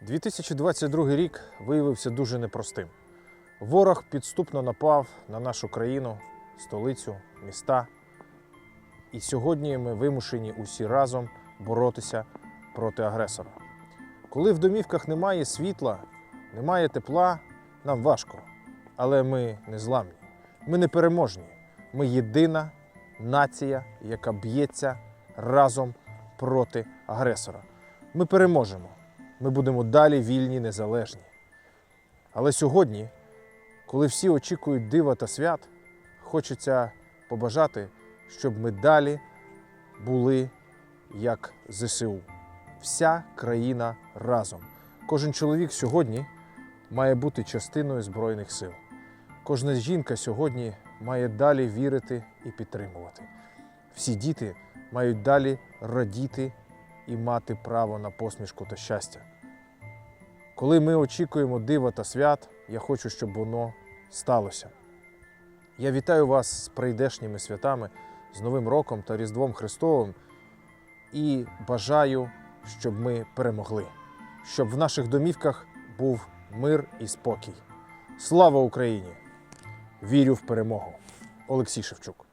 2022 рік виявився дуже непростим. Ворог підступно напав на нашу країну, столицю, міста. І сьогодні ми вимушені усі разом боротися проти агресора. Коли в домівках немає світла, немає тепла, нам важко. Але ми не зламні, ми не переможні. Ми єдина нація, яка б'ється разом проти агресора. Ми переможемо. Ми будемо далі вільні, незалежні. Але сьогодні, коли всі очікують дива та свят, хочеться побажати, щоб ми далі були як ЗСУ. Вся країна разом. Кожен чоловік сьогодні має бути частиною Збройних сил. Кожна жінка сьогодні має далі вірити і підтримувати. Всі діти мають далі радіти і мати право на посмішку та щастя. Коли ми очікуємо дива та свят, я хочу, щоб воно сталося. Я вітаю вас з прийдешніми святами, з Новим роком та Різдвом Христовим і бажаю, щоб ми перемогли, щоб в наших домівках був мир і спокій. Слава Україні! Вірю в перемогу. Олексій Шевчук.